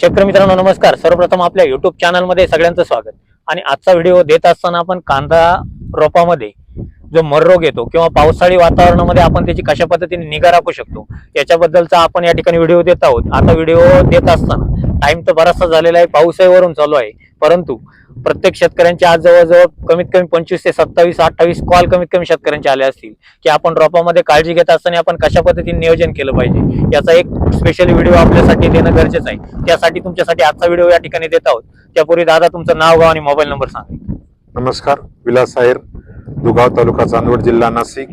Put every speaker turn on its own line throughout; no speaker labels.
शेतकरी मित्रांनो नमस्कार. सर्वप्रथम आपल्या युट्यूब चॅनलमध्ये सगळ्यांचं स्वागत. आणि आजचा व्हिडिओ देत असताना आपण कांदा रोपामध्ये जो मररोग येतो किंवा पावसाळी वातावरणामध्ये आपण त्याची कशा पद्धतीने निगा राखू शकतो याच्याबद्दलचा आपण या ठिकाणी व्हिडिओ देत आहोत. आता व्हिडिओ देत असताना टाइम तर बराचसा झालेला आहे पाऊसही वरून चालू आहे. परंतु प्रत्येक शेतकऱ्यांचे आज जवळजवळ कमीत कमी पंचवीस ते सत्तावीस अठ्ठावीस कॉल कमीत कमी शेतकऱ्यांचे आले असतील. की आपण रोपामध्ये काळजी घेत असताना आपण कशा पद्धतीने नियोजन केलं पाहिजे? याचा एक स्पेशल व्हिडिओ आपल्यासाठी देणं गरजेचं आहे. त्यासाठी तुमच्यासाठी आजचा व्हिडिओ या ठिकाणी देत आहोत. त्यापूर्वी दादा तुमचं नाव गाव आणि मोबाईल नंबर सांगा.
नमस्कार विलास आहेर दुगाव तालुका चांदवड जिल्हा नाशिक.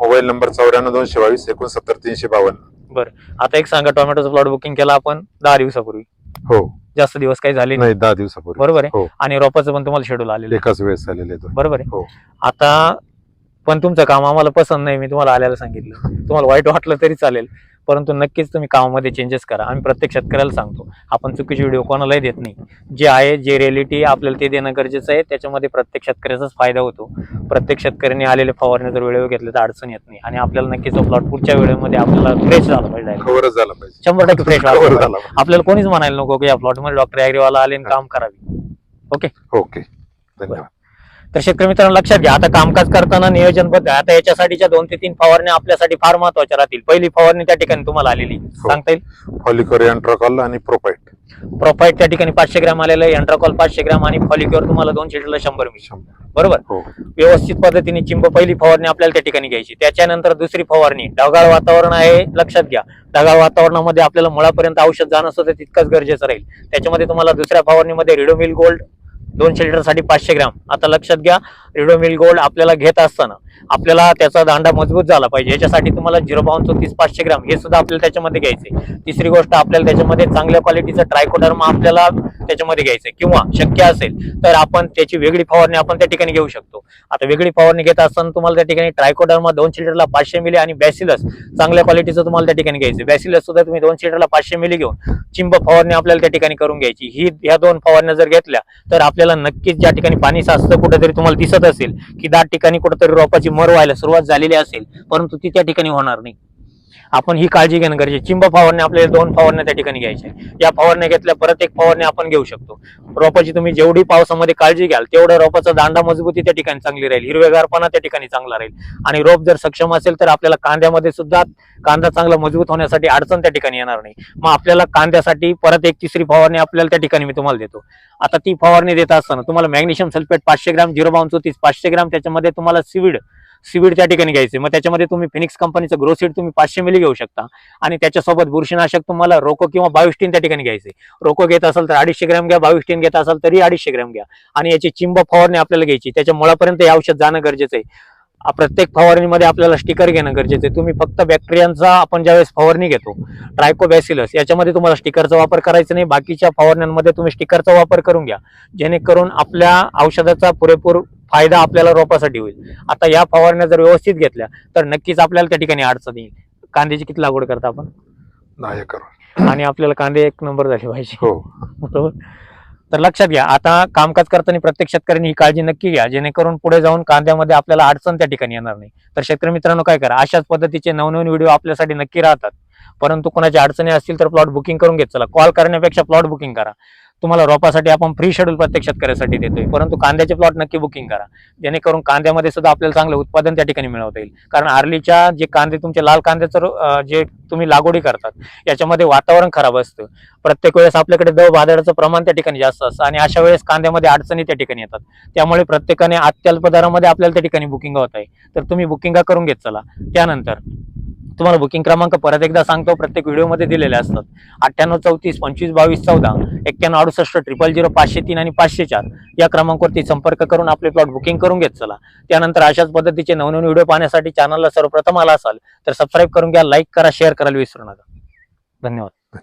मोबाईल नंबर चौऱ्याण्णव दोनशे बावीस एकोणसत्तर तीनशे बावन्न.
बरं. आता एक सांगा टोमॅटोचा प्लॉट बुकिंग केला आपण दहा दिवसापूर्वी.
हो.
जास्त दिवस काही झाले नाही.
नाही दहा दिवसापूर्वी.
बरोबर आहे.
हो.
आणि रोपाचं पण तुम्हाला शेड्यूल आलेलं आहे.
एकाच वेळेस दोन.
बरोबर आहे.
हो.
आता पण तुमचं काम आम्हाला पसंत नाही मी तुम्हाला आल्याला सांगितलं. तुम्हाला वाईट वाटलं तरी चालेल. परंतु नक्कीच तुम्ही कामामध्ये चेंजेस करा. आम्ही प्रत्येक शेतकऱ्याला सांगतो आपण चुकीचे व्हिडिओ कोणालाही देत नाही. जे आहे जे रियालिटी आपल्याला ते देणं गरजेचं आहे. त्याच्यामध्ये प्रत्येक शेतकऱ्याचाच फायदा होतो. प्रत्येक शेतकऱ्यांनी आलेले फवारणी जर वेळेवर घेतले तर अडचण येत नाही. आणि आपल्याला नक्कीच तो प्लॉट पुढच्या वेळेमध्ये आपल्याला फ्रेश झाला पाहिजे शंभर टक्के फ्रेश झाला आपल्याला कोणीच म्हणायला नको की या प्लॉटमध्ये डॉक्टर ऍग्रीवाला आले आणि काम करावी. ओके
ओके धन्यवाद.
तर शेतकरी मित्रांनो लक्षात घ्या आता कामकाज करताना नियोजनबद्ध. आता याच्यासाठीच्या दोन ते तीन फवारण्या आपल्यासाठी फार महत्त्वाच्या राहतील. पहिली फवारणी त्या ठिकाणी तुम्हाला आलेली सांगता येईल?
फॉलिकर अँट्रोकॉल आणि प्रोपाईट
प्रोफाईट त्या ठिकाणी पाचशे ग्रॅम आलेलं आहे एंट्राकॉल पाचशे ग्रॅम आणि फॉलिक्युअर तुम्हाला दोन शेडला शंभर मिली
शंभर.
बरोबर?
हो.
व्यवस्थित पद्धतीने चिंब पहिली फवारणी आपल्याला त्या ठिकाणी घ्यायची. त्याच्यानंतर दुसरी फवारणी ढगाळ वातावरण आहे लक्षात घ्या. ढगाळ वातावरणामध्ये आपल्याला मुळापर्यंत औषध जाणं सुद्धा तितकंच गरजेचं राहील. त्याच्यामध्ये तुम्हाला दुसऱ्या फवारणीमध्ये रिडोमिल गोल्ड दोनशे लिटरसाठी पाचशे ग्रॅम. आता लक्षात घ्या रिडोमिल गोल्ड आपल्याला घेत असताना आपल्याला त्याचा दांडा मजबूत झाला पाहिजे. याच्यासाठी तुम्हाला झिरो बावन चौतीस पाचशे ग्रॅम हे सुद्धा आपल्याला त्याच्यामध्ये घ्यायचंय तिसरी गोष्ट आपल्याला त्याच्यामध्ये चांगल्या क्वालिटीचं ट्रायकोडर्मा आपल्याला त्याच्यामध्ये घ्यायचं. किंवा शक्य असेल तर आपण त्याची वेगळी फवारणी आपण त्या ठिकाणी घेऊ शकतो. आता वेगळी फवारणी घेत असताना तुम्हाला त्या ठिकाणी ट्रायकोडर्मा दोनशे लिटरला पाचशे मिली आणि बॅसिलस चांगल्या क्वालिटीचं तुम्हाला त्या ठिकाणी घ्यायचं. बॅसिलस सुद्धा तुम्ही दोनशे लिटरला पाचशे मिली घेऊन चिंब फवारणी आपल्याला त्या ठिकाणी करून घ्यायची. ही ह्या दोन फवारण्या जर घेतल्या तर आपल्याला नक्कीच ज्या ठिकाणी पाणी साचतं कुठेतरी तुम्हाला दिसत असेल की दाट ठिकाणी कुठेतरी रोपाची मर व्हायला सुरुवात झालेली असेल परंतु ती त्या ठिकाणी होणार नाही. आपण ही काळजी घेणं गरजेचं चिंब फवारण्या आपल्याला दोन फवारण्या त्या ठिकाणी घ्यायच्या या फवारण्या घेतल्या परत एक फवारणी आपण घेऊ शकतो. रोपाची तुम्ही जेवढी पावसामध्ये काळजी घ्याल तेवढं रोपाचा दांडा मजबूती त्या ठिकाणी चांगली राहील हिरवेगारपणा त्या ठिकाणी चांगला राहील. आणि रोप जर सक्षम असेल तर आपल्याला कांद्यामध्ये सुद्धा कांदा चांगला मजबूत होण्यासाठी अडचण त्या ठिकाणी येणार नाही. मग आपल्याला कांद्यासाठी परत एक तिसरी फवारणी आपल्याला त्या ठिकाणी मी तुम्हाला देतो. आता ती फवारणी देत असताना तुम्हाला मॅग्नेशियम सल्फेट पाचशे ग्राम झिरो बावन चौतीस पाचशे ग्राम त्याच्यामध्ये तुम्हाला सिविड सिविड त्या ठिकाणी घ्यायचे. मग त्याच्यामध्ये तुम्ही फिनिक्स कंपनीचं ग्रो सीड तुम्ही पाचशे मिली घेऊ शकता. आणि त्याच्यासोबत बुरशीनाशक तुम्हाला रोको किंवा बायोस्टीन त्या ठिकाणी घ्यायचे. रोको घेत असाल तर अडीचशे ग्रॅम घ्या बायोस्टीन घेत असाल तरी अडीचशे ग्रॅम घ्या. आणि याची चिंब फवारणी आपल्याला घ्यायची. त्याच्या मुळापर्यंत हे औषध जाणं गरजेचं आहे. प्रत्येक फवारणीमध्ये आपल्याला स्टिकर घेणं गरजेचं आहे. तुम्ही फक्त बॅक्टेरियांचा आपण ज्यावेळेस फवारणी घेतो ट्रायकोबॅसिलस याच्यामध्ये तुम्हाला स्टिकरचा वापर करायचा नाही. बाकीच्या फवारण्यांमध्ये तुम्ही स्टिकरचा वापर करून घ्या. जेणेकरून आपल्या औषधाचा पुरेपूर फायदा आपल्याला रोपासाठी होईल. आता या फवारण्या जर व्यवस्थित घेतल्या तर नक्कीच आपल्याला त्या ठिकाणी अडचण येईल. कांद्याची किती लागवड करता आपण?
एकर
आणि आपल्याला कांदे एक नंबर झाले पाहिजे.
हो.
बरोबर? तर लक्षात घ्या आता कामकाज करताना प्रत्येक शेतकऱ्यांनी ही काळजी नक्की घ्या जेणेकरून पुढे जाऊन कांद्यामध्ये आपल्याला अडचण त्या ठिकाणी येणार नाही. तर शेतकरी मित्रांनो काय करा अशाच पद्धतीचे नवनवीन व्हिडिओ आपल्यासाठी नक्की राहतात. परंतु कोणाच्या अडचणी असतील तर प्लॉट बुकिंग करून घेत चला. कॉल करण्यापेक्षा प्लॉट बुकिंग करा. तुम्हाला रोपासाठी आपण फ्री शेड्यूल प्रत्येक शेतकऱ्यासाठी देतोय. परंतु कांद्याचे प्लॉट नक्की बुकिंग करा. जेणेकरून कांद्यामध्ये सुद्धा आपल्याला चांगलं उत्पादन त्या ठिकाणी मिळवता येईल. कारण आर्लीच्या जे कांदे तुमचे लाल कांद्याचं जे तुम्ही लागवडी करतात याच्यामध्ये वातावरण खराब असतं. प्रत्येक वेळेस आपल्याकडे दव बाजाराचं प्रमाण त्या ठिकाणी जास्त असतं आणि अशा वेळेस कांद्यामध्ये अडचणी त्या ठिकाणी येतात. त्यामुळे प्रत्येकाने अत्यल्प दरामध्ये आपल्याला त्या ठिकाणी बुकिंग होत आहे. तर तुम्ही बुकिंग करून घेत चला. त्यानंतर तुम्हाला बुकिंग क्रमांक परत एकदा सांगतो प्रत्येक व्हिडिओमध्ये दिलेले असतात. अठ्ठ्याण्णव चौतीस पंचवीस बावीस चौदा एक्क्याण्णव अडुसष्ट ट्रिपल झिरो पाचशे तीन आणि पाचशे चार या क्रमांकावरती संपर्क करून आपले प्लॉट बुकिंग करून घेत चला. त्यानंतर अशाच पद्धतीचे नवनवीन व्हिडिओ पाहण्यासाठी चॅनलला सर्वप्रथम आला असाल तर सबस्क्राईब करून घ्या लाईक करा शेअर करायला विसरू नका. धन्यवाद.